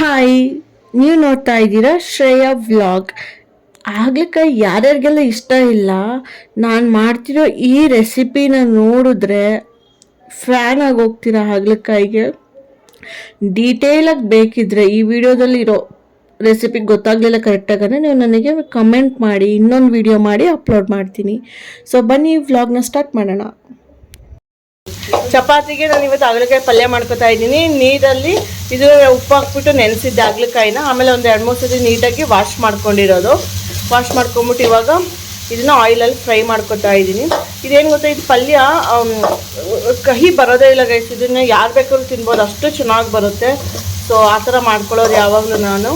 Hi ನೀವು ನೋಡ್ತಾ ಇದ್ದೀರಾ ಶ್ರೇಯಾ ವ್ಲಾಗ್. ಆಗ್ಲಿಕಾಯಿ ಯಾರ್ಯಾರಿಗೆಲ್ಲ ಇಷ್ಟ ಇಲ್ಲ, ನಾನು ಮಾಡ್ತಿರೋ ಈ ರೆಸಿಪಿನ ನೋಡಿದ್ರೆ ಫ್ಯಾನ್ ಆಗಿ ಹೋಗ್ತೀರಾ ಹಾಗಲಕಾಯಿಗೆ ಡೀಟೇಲಾಗಿ ಬೇಕಿದ್ರೆ ಈ ವಿಡಿಯೋದಲ್ಲಿ ಇರೋ ರೆಸಿಪಿ ಗೊತ್ತಾಗಲಿಲ್ಲ ಕರೆಕ್ಟಾಗಿ ನೀವು ನನಗೆ ಕಮೆಂಟ್ ಮಾಡಿ, ಇನ್ನೊಂದು ವಿಡಿಯೋ ಮಾಡಿ ಅಪ್ಲೋಡ್ ಮಾಡ್ತೀನಿ. ಸೊ ಬನ್ನಿ ವ್ಲಾಗ್ನ ಸ್ಟಾರ್ಟ್ ಮಾಡೋಣ. ಚಪಾತಿಗೆ ನಾನು ಇವತ್ತು ಹಾಗಲಕಾಯಿ ಪಲ್ಯ ಮಾಡ್ಕೊತಾ ಇದ್ದೀನಿ. ನೀರಲ್ಲಿ ಇದು ಉಪ್ಪು ಹಾಕ್ಬಿಟ್ಟು ನೆನೆಸಿದ್ದೆ ಹಾಗಲಕಾಯಿನ, ಆಮೇಲೆ ಒಂದು ಎರಡು ಮೂರು ಸತಿ ನೀಟಾಗಿ ವಾಶ್ ಮಾಡ್ಕೊಂಡಿರೋದು. ವಾಶ್ ಮಾಡ್ಕೊಂಬಿಟ್ಟು ಇವಾಗ ಇದನ್ನು ಆಯಿಲಲ್ಲಿ ಫ್ರೈ ಮಾಡ್ಕೊತಾ ಇದ್ದೀನಿ. ಇದೇನು ಗೊತ್ತಾ, ಇದು ಪಲ್ಯ ಕಹಿ ಬರೋದೇ ಇಲ್ಲ ಗೈಸ್ ಇದನ್ನು ಯಾರು ಬೇಕಾದ್ರೂ ತಿನ್ಬೋದು, ಅಷ್ಟು ಚೆನ್ನಾಗಿ ಬರುತ್ತೆ. ಸೊ ಆ ಥರ ಮಾಡ್ಕೊಳ್ಳೋದು ಯಾವಾಗಲೂ ನಾನು.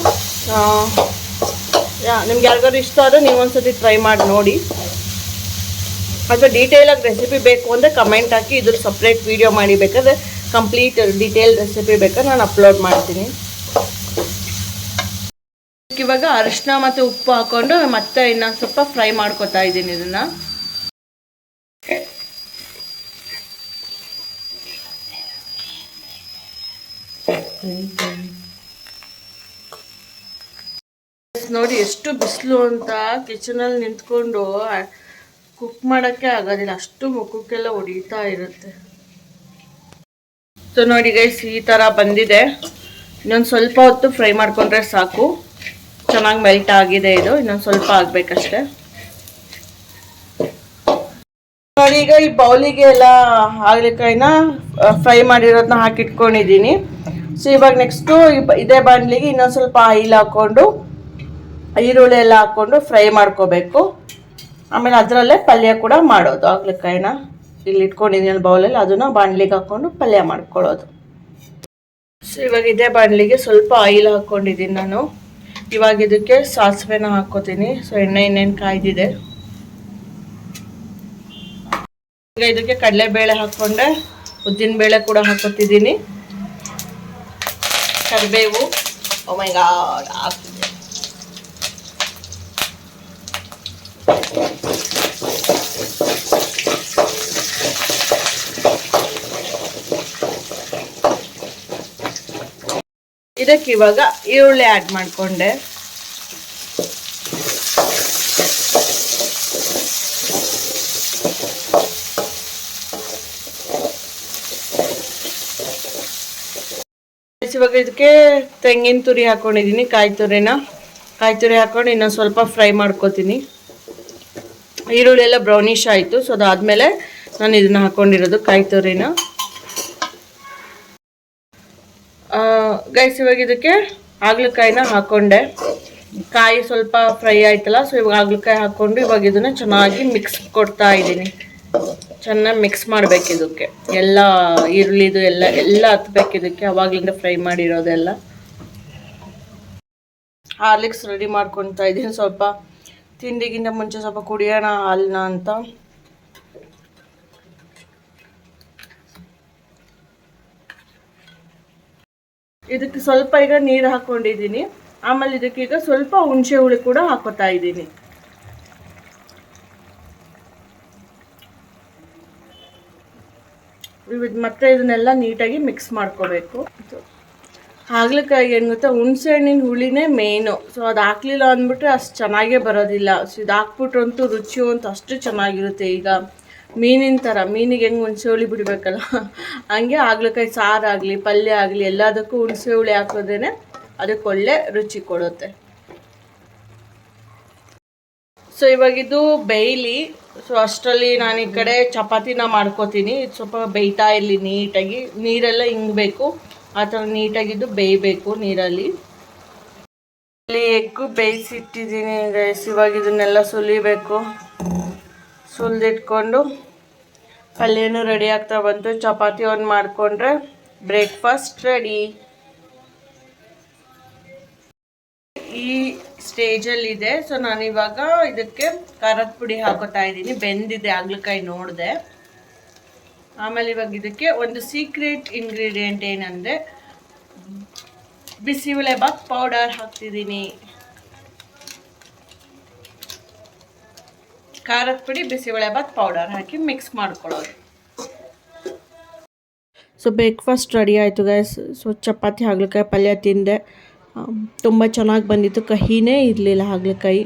ನಿಮ್ಗೆ ಯಾರಿಗಾದ್ರು ಇಷ್ಟ ಆದರೆ ಸರ್ತಿ ಟ್ರೈ ಮಾಡಿ ನೋಡಿ. ಅಥವಾ ಡೀಟೇಲಾಗಿ ರೆಸಿಪಿ ಬೇಕು ಅಂದರೆ ಕಮೆಂಟ್ ಹಾಕಿ ಇದ್ರ ಸಪ್ರೇಟ್ ವೀಡಿಯೋ ಮಾಡಿ ಬೇಕಾದ್ರೆ ಕಂಪ್ಲೀಟ್ ಡೀಟೇಲ್ ರೆಸಿಪಿ ಬೇಕಾದ್ರೆ ನಾನು ಅಪ್ಲೋಡ್ ಮಾಡ್ತೀನಿ. ಇವಾಗ ಅರಿಶಿನ ಮತ್ತು ಉಪ್ಪು ಹಾಕೊಂಡು ಮತ್ತೆ ಇನ್ನೊಂದು ಸ್ವಲ್ಪ ಫ್ರೈ ಮಾಡ್ಕೊತಾ ಇದ್ದೀನಿ ಇದನ್ನ. ನೋಡಿ ಎಷ್ಟು ಬಿಸಿಲು ಅಂತ ಕಿಚನಲ್ಲಿ ನಿಂತ್ಕೊಂಡು ಕುಕ್ ಮಾಡೋಕ್ಕೆ ಆಗೋದಿಲ್ಲ. ಅಷ್ಟು ಮುಖಕ್ಕೆಲ್ಲ ಹೊಡಿತಾ ಇರುತ್ತೆ. ಸೊ ನೋಡಿ ಗೈಸ್ ಈ ಥರ ಬಂದಿದೆ. ಇನ್ನೊಂದು ಸ್ವಲ್ಪ ಹೊತ್ತು ಫ್ರೈ ಮಾಡ್ಕೊಂಡ್ರೆ ಸಾಕು. ಚೆನ್ನಾಗಿ ಮೆಲ್ಟ್ ಆಗಿದೆ ಇದು. ಇನ್ನೊಂದು ಸ್ವಲ್ಪ ಆಗಬೇಕಷ್ಟೆ. ನೋಡಿ ಈಗ ಈ ಬೌಲಿಗೆ ಎಲ್ಲ ಹಾಗಲಕಾಯಿನ ಫ್ರೈ ಮಾಡಿರೋದನ್ನ ಹಾಕಿಟ್ಕೊಂಡಿದ್ದೀನಿ. ಸೊ ಇವಾಗ ನೆಕ್ಸ್ಟು ಇದೇ ಬಾಣಲಿಗೆ ಇನ್ನೊಂದು ಸ್ವಲ್ಪ ಆಯಿಲ್ ಹಾಕ್ಕೊಂಡು ಈರುಳ್ಳಿ ಎಲ್ಲ ಹಾಕ್ಕೊಂಡು ಫ್ರೈ ಮಾಡ್ಕೋಬೇಕು. ಆಮೇಲೆ ಅದರಲ್ಲೇ ಪಲ್ಯ ಕೂಡ ಮಾಡೋದು. ಹಾಗಲಕಾಯಿನ ಇಲ್ಲಿ ಇಟ್ಕೊಂಡಿದ್ದೀನಿ ಬೌಲಲ್ಲಿ. ಅದನ್ನ ಬಾಣಲಿಗೆ ಹಾಕ್ಕೊಂಡು ಪಲ್ಯ ಮಾಡ್ಕೊಳ್ಳೋದು. ಸೊ ಇವಾಗ ಇದೇ ಬಾಣಲಿಗೆ ಸ್ವಲ್ಪ ಆಯಿಲ್ ಹಾಕ್ಕೊಂಡಿದ್ದೀನಿ ನಾನು. ಇವಾಗ ಇದಕ್ಕೆ ಸಾಸಿವೆನ ಹಾಕ್ಕೋತೀನಿ. ಸೊ ಎಣ್ಣೆ ಇನ್ನೇನು ಕಾಯ್ದಿದೆ. ಈಗ ಇದಕ್ಕೆ ಕಡಲೆಬೇಳೆ ಹಾಕ್ಕೊಂಡೆ. ಉದ್ದಿನಬೇಳೆ ಕೂಡ ಹಾಕೋತಿದ್ದೀನಿ ಕರಿಬೇವು. ಒಮೈಗಾಡ್ ಮೈ ಇದಕ್ಕೆ ಇವಾಗ ಈರುಳ್ಳಿ ಆ್ಯಡ್ ಮಾಡಿಕೊಂಡೆ. ಇವಾಗ ಇದಕ್ಕೆ ತೆಂಗಿನ ತುರಿ ಹಾಕೊಂಡಿದ್ದೀನಿ, ಕಾಯಿ ತುರಿನ. ಕಾಯಿ ತುರಿ ಹಾಕೊಂಡು ಇನ್ನೊಂದು ಸ್ವಲ್ಪ ಫ್ರೈ ಮಾಡ್ಕೋತೀನಿ. ಈರುಳ್ಳಿ ಎಲ್ಲ ಬ್ರೌನಿಶ್ ಆಯಿತು. ಸೊ ಅದಾದಮೇಲೆ ನಾನು ಇದನ್ನು ಹಾಕೊಂಡಿರೋದು ಕಾಯಿ ತುರಿನ ಗೈಸ್ ಇವಾಗ ಇದಕ್ಕೆ ಹಾಗಲಕಾಯಿನ ಹಾಕ್ಕೊಂಡೆ ಕಾಯಿ ಸ್ವಲ್ಪ ಫ್ರೈ ಆಯ್ತಲ್ಲ ಸೊ ಇವಾಗ ಹಾಗಲಕಾಯಿ ಹಾಕ್ಕೊಂಡು ಇವಾಗ ಇದನ್ನು ಚೆನ್ನಾಗಿ ಮಿಕ್ಸ್ ಕೊಡ್ತಾ ಇದ್ದೀನಿ. ಚೆನ್ನಾಗಿ ಮಿಕ್ಸ್ ಮಾಡ್ಬೇಕು ಇದಕ್ಕೆ. ಎಲ್ಲ ಈರುಳ್ಳಿದು ಎಲ್ಲ ಎಲ್ಲ ಹತ್ಬೇಕು ಇದಕ್ಕೆ. ಅವಾಗ್ಲಿಂದ ಫ್ರೈ ಮಾಡಿರೋದೆಲ್ಲ. ಹಾರ್ಲಿಕ್ಸ್ ರೆಡಿ ಮಾಡ್ಕೊತಾ ಇದ್ದೀನಿ. ಸ್ವಲ್ಪ ತಿಂಡಿಗಿಂತ ಮುಂಚೆ ಸ್ವಲ್ಪ ಕುಡಿಯೋಣ ಹಾಲನ್ನ ಅಂತ. ಇದಕ್ಕೆ ಸ್ವಲ್ಪ ಈಗ ನೀರು ಹಾಕೊಂಡಿದ್ದೀನಿ. ಆಮೇಲೆ ಇದಕ್ಕೆ ಈಗ ಸ್ವಲ್ಪ ಹುಣಸೆ ಹುಳಿ ಕೂಡ ಹಾಕೋತಾ ಇದ್ದೀನಿ. ಮತ್ತೆ ಇದನ್ನೆಲ್ಲ ನೀಟಾಗಿ ಮಿಕ್ಸ್ ಮಾಡ್ಕೋಬೇಕು. ಹಾಗಲಕಾಯಿ ಏನು ಗೊತ್ತಾ? ಹುಣಸೆ ಹಣ್ಣಿನ ಹುಳಿನೇ ಮೇಯ್ನು ಸೊ ಅದು ಹಾಕ್ಲಿಲ್ಲ ಅಂದ್ಬಿಟ್ರೆ ಅಷ್ಟು ಚೆನ್ನಾಗೇ ಬರೋದಿಲ್ಲ. ಸೊ ಇದು ಹಾಕ್ಬಿಟ್ರಂತೂ ರುಚಿ ಅಂತ ಅಷ್ಟು ಚೆನ್ನಾಗಿರುತ್ತೆ ಈಗ. ಮೀನಿನ ಥರ ಮೀನಿಗೆ ಹೆಂಗೆ ಹುಣಸೆ ಹುಳಿ ಬಿಡಬೇಕಲ್ಲ? ಹಂಗೆ ಹಾಗಲಕಾಯಿ ಸಾರಾಗಲಿ ಪಲ್ಯ ಆಗಲಿ, ಎಲ್ಲದಕ್ಕೂ ಹುಣಸೆ ಹುಳಿ ಹಾಕೋದೇನೆ ಅದಕ್ಕೆ ಒಳ್ಳೆ ರುಚಿ ಕೊಡುತ್ತೆ. ಸೊ ಇವಾಗ ಇದು ಬೇಯ್ಲಿ. ಸೊ ಅಷ್ಟರಲ್ಲಿ ನಾನು ಈ ಕಡೆ ಚಪಾತಿನ ಮಾಡ್ಕೋತೀನಿ. ಸ್ವಲ್ಪ ಬೇಯ್ತಾ ಇರಲಿ ನೀಟಾಗಿ. ನೀರೆಲ್ಲ ಹಿಂಗಬೇಕು ಆ ಥರ ನೀಟಾಗಿದ್ದು ಬೇಯಬೇಕು ನೀರಲ್ಲಿ. ಇಲ್ಲಿ ಎಗ್ಗು ಬೇಯಿಸಿಟ್ಟಿದ್ದೀನಿ ಗೈಸ್ ಇವಾಗ ಇದನ್ನೆಲ್ಲ ಸುಲಿಬೇಕು. ಸುಲಿದಿಟ್ಕೊಂಡು ಪಲ್ಯನೂ ರೆಡಿ ಆಗ್ತಾ ಬಂತು. ಚಪಾತಿ ಒಂದು ಮಾಡಿಕೊಂಡ್ರೆ ಬ್ರೇಕ್ಫಾಸ್ಟ್ ರೆಡಿ ಈ ಸ್ಟೇಜಲ್ಲಿದೆ ಸೊ ನಾನು ಇವಾಗ ಇದಕ್ಕೆ ಖಾರದ ಪುಡಿ ಹಾಕೋತಾ ಇದ್ದೀನಿ. ಬೆಂದಿದೆ ಹಾಗಲಕಾಯಿ ನೋಡಿದೆ. ಆಮೇಲೆ ಇವಾಗ ಇದಕ್ಕೆ ಒಂದು ಸೀಕ್ರೆಟ್ ಇಂಗ್ರೀಡಿಯೆಂಟ್ ಏನಂದರೆ ಬಿಸಿಬೇಳೆಬಾತ್ ಪೌಡರ್ ಹಾಕ್ತಿದ್ದೀನಿ. ಖಾರದ ಪುಡಿ ಬಿಸಿಬೇಳೆಬಾತ್ ಪೌಡರ್ ಹಾಕಿ ಮಿಕ್ಸ್ ಮಾಡ್ಕೊಳ್ಳೋದು. ಸೊ ಬ್ರೇಕ್ಫಾಸ್ಟ್ ರೆಡಿ ಆಯಿತು ಗೈಸ್ ಸೊ ಚಪಾತಿ, ಹಾಗಲಕಾಯಿ ಪಲ್ಯ ತಿಂದೆ. ತುಂಬ ಚೆನ್ನಾಗಿ ಬಂದಿತ್ತು. ಕಹಿನೇ ಇರಲಿಲ್ಲ ಹಾಗಲಕಾಯಿ.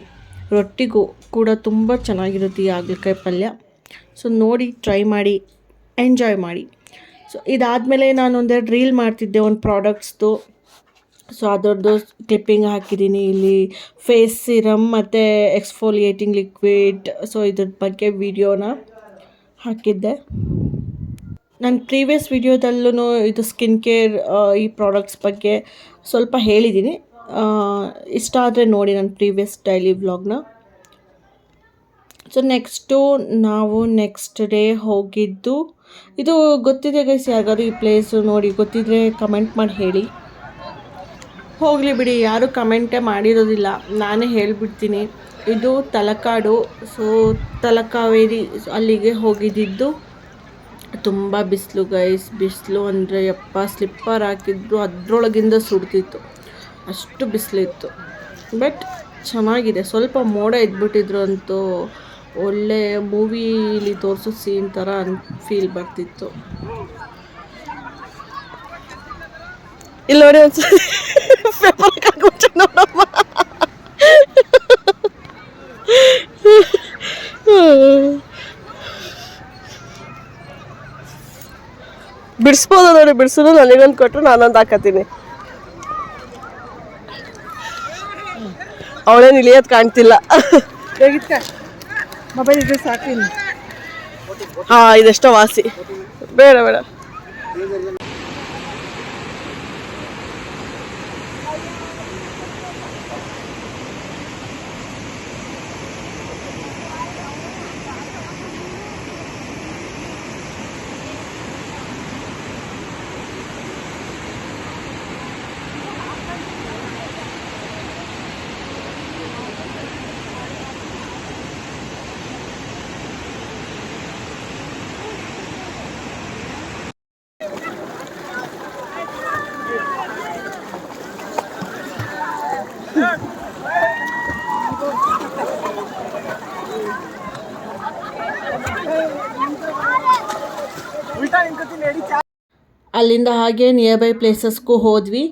ರೊಟ್ಟಿಗೂ ಕೂಡ ತುಂಬ ಚೆನ್ನಾಗಿರುತ್ತೆ ಈ ಹಾಗಲಕಾಯಿ ಪಲ್ಯ. ಸೊ ನೋಡಿ ಟ್ರೈ ಮಾಡಿ. ಎಂಜಾಯ್ ಮಾಡಿ. ಸೊ ಇದಾದಮೇಲೆ ನಾನು ಒಂದೆರಡು ರೀಲ್ ಮಾಡ್ತಿದ್ದೆ, ಒಂದು ಪ್ರಾಡಕ್ಟ್ಸ್ದು ಸೊ ಅದರದ್ದು ಕ್ಲಿಪ್ಪಿಂಗ್ ಹಾಕಿದ್ದೀನಿ ಇಲ್ಲಿ ಫೇಸ್ ಸಿರಮ್ ಮತ್ತು ಎಕ್ಸ್ಫೋಲಿಯೇಟಿಂಗ್ ಲಿಕ್ವಿಡ್ ಸೊ ಇದ್ರ ಬಗ್ಗೆ ವಿಡಿಯೋನ ಹಾಕಿದ್ದೆ. ನನ್ನ ಪ್ರೀವಿಯಸ್ ವಿಡಿಯೋದಲ್ಲೂ ಇದು ಸ್ಕಿನ್ ಕೇರ್ ಈ ಪ್ರಾಡಕ್ಟ್ಸ್ ಬಗ್ಗೆ ಸ್ವಲ್ಪ ಹೇಳಿದ್ದೀನಿ ಇಷ್ಟ ಆದರೆ ನೋಡಿ ನನ್ನ ಪ್ರೀವಿಯಸ್ ಡೈಲಿ ವ್ಲಾಗ್ನ ಸೊ ನೆಕ್ಸ್ಟು ನಾವು ನೆಕ್ಸ್ಟ್ ಡೇ ಹೋಗಿದ್ದು. ಇದು ಗೊತ್ತಿದೆ ಗೈಸ್ ಯಾರಿಗಾದ್ರು ಈ ಪ್ಲೇಸು ನೋಡಿ ಗೊತ್ತಿದ್ರೆ ಕಮೆಂಟ್ ಮಾಡಿ ಹೇಳಿ. ಹೋಗಲಿ ಬಿಡಿ, ಯಾರು ಕಮೆಂಟೇ ಮಾಡಿರೋದಿಲ್ಲ. ನಾನೇ ಹೇಳಿಬಿಡ್ತೀನಿ. ಇದು ತಲಕಾಡು. ಸೊ ತಲಕಾವೇರಿ ಅಲ್ಲಿಗೆ ಹೋಗಿದ್ದಿದ್ದು ತುಂಬ ಬಿಸಿಲು ಗೈಸ್ ಬಿಸಿಲು ಅಂದರೆ ಯಪ್ಪ ಸ್ಲಿಪ್ಪರ್ ಹಾಕಿದ್ರು, ಅದರೊಳಗಿಂದ ಸುಡ್ತಿತ್ತು. ಅಷ್ಟು ಬಿಸಿಲಿತ್ತು. ಬಟ್ ಚೆನ್ನಾಗಿದೆ. ಸ್ವಲ್ಪ ಮೋಡ ಇದ್ಬಿಟ್ಟಿದ್ರು ಅಂತೂ. ಒಳ್ಳೆ ಮೂವಿಲಿ ತೋರಿಸೋ ಸೀನ್ ಥರ ಫೀಲ್ ಬರ್ತಿತ್ತು. ಇಲ್ಲಿ ನೋಡಿ ಒಂದ್ಸರಿ ಪೇಪರ್ ನೋಡಮ್ಮ. ಬಿಡಿಸ್ಬೋದು ನೋಡಿ ಬಿಡಿಸಿದ್ರು ನನಗೊಂದು ಕೊಟ್ಟರು ನಾನೊಂದು ಹಾಕತ್ತೀನಿ. ಅವಳೇನು ಇಳಿಯೋದು ಕಾಣ್ತಿಲ್ಲ. ಮೊಬೈಲ್ ಇದ್ರೆ ಸಾಕು ಹಾಂ ಹಾ ಇದೆಷ್ಟೋ ವಾಸಿ. ಬೇಡ ಬೇಡ. ಅಲ್ಲಿಂದ ಹಾಗೆ ನಿಯರ್ ಬೈ ಪ್ಲೇಸಸ್ಗೂ ಹೋದ್ವಿ.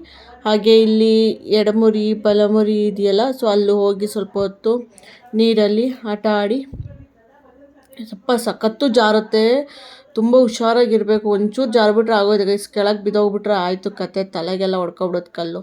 ಹಾಗೆ ಇಲ್ಲಿ ಎಡಮುರಿ ಬಲಮುರಿ ಇದೆಯಲ್ಲ ಸೊ ಅಲ್ಲಿ ಹೋಗಿ ಸ್ವಲ್ಪ ಹೊತ್ತು ನೀರಲ್ಲಿ ಆಟ ಆಡಿ ಸ್ವಲ್ಪ ಸಖತ್ತು ಜಾರುತ್ತೆ. ತುಂಬ ಹುಷಾರಾಗಿರ್ಬೇಕು. ಒಂಚೂರು ಜಾರ್ಬಿಟ್ರೆ ಆಗೋದು ಕೆಳಗೆ ಬಿದ್ದೋಗ್ಬಿಟ್ರೆ ಆಯಿತು ಕತೆ. ತಲೆಗೆಲ್ಲ ಹೊಡ್ಕೊಬಿಡೋದು ಕಲ್ಲು.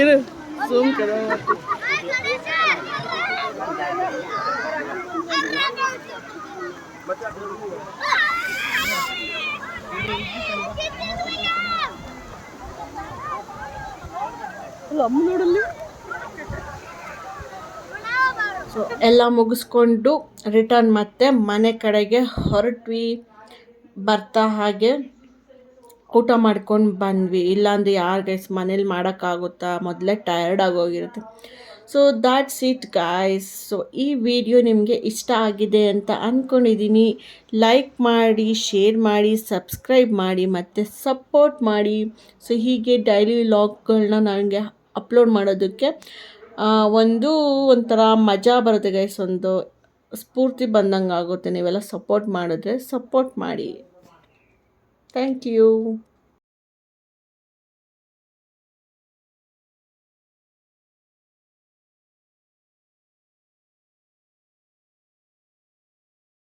ಇರು ಝೂಮ್ ಕರೋ ಅಮ್ಮ ನೋಡಲ್ಲಿ ಸೊ ಎಲ್ಲ ಮುಗಿಸ್ಕೊಂಡು ರಿಟರ್ನ್ ಮತ್ತೆ ಮನೆ ಕಡೆಗೆ ಹೊರಟ್ವಿ ಬರ್ತಾ ಹಾಗೆ. ಊಟ ಮಾಡ್ಕೊಂಡು ಬಂದ್ವಿ. ಇಲ್ಲಾಂದರೆ ಯಾರು ಗೈಸ್ ಮನೇಲಿ ಮಾಡೋಕ್ಕಾಗುತ್ತಾ? ಮೊದಲೇ tired ಆಗೋಗಿರುತ್ತೆ so that's it guys so ಈ ವಿಡಿಯೋ ನಿಮಗೆ ಇಷ್ಟ ಆಗಿದೆ ಅಂತ ಅಂದ್ಕೊಂಡಿದ್ದೀನಿ ಲೈಕ್ ಮಾಡಿ ಶೇರ್ ಮಾಡಿ ಸಬ್ಸ್ಕ್ರೈಬ್ ಮಾಡಿ, ಮತ್ತು ಸಪೋರ್ಟ್ ಮಾಡಿ. ಸೊ ಹೀಗೆ ಡೈಲಿ ವ್ಲಾಗ್ಗಳನ್ನ ನನಗೆ ಅಪ್ಲೋಡ್ ಮಾಡೋದಕ್ಕೆ ಒಂದು, ಒಂಥರ ಮಜಾ ಬರುತ್ತೆ ಗೈಸ್ ಒಂದು ಸ್ಫೂರ್ತಿ ಬಂದಂಗೆ ಆಗುತ್ತೆ. ನೀವೆಲ್ಲ ಸಪೋರ್ಟ್ ಮಾಡಿದ್ರೆ ಸಪೋರ್ಟ್ ಮಾಡಿ. Thank you.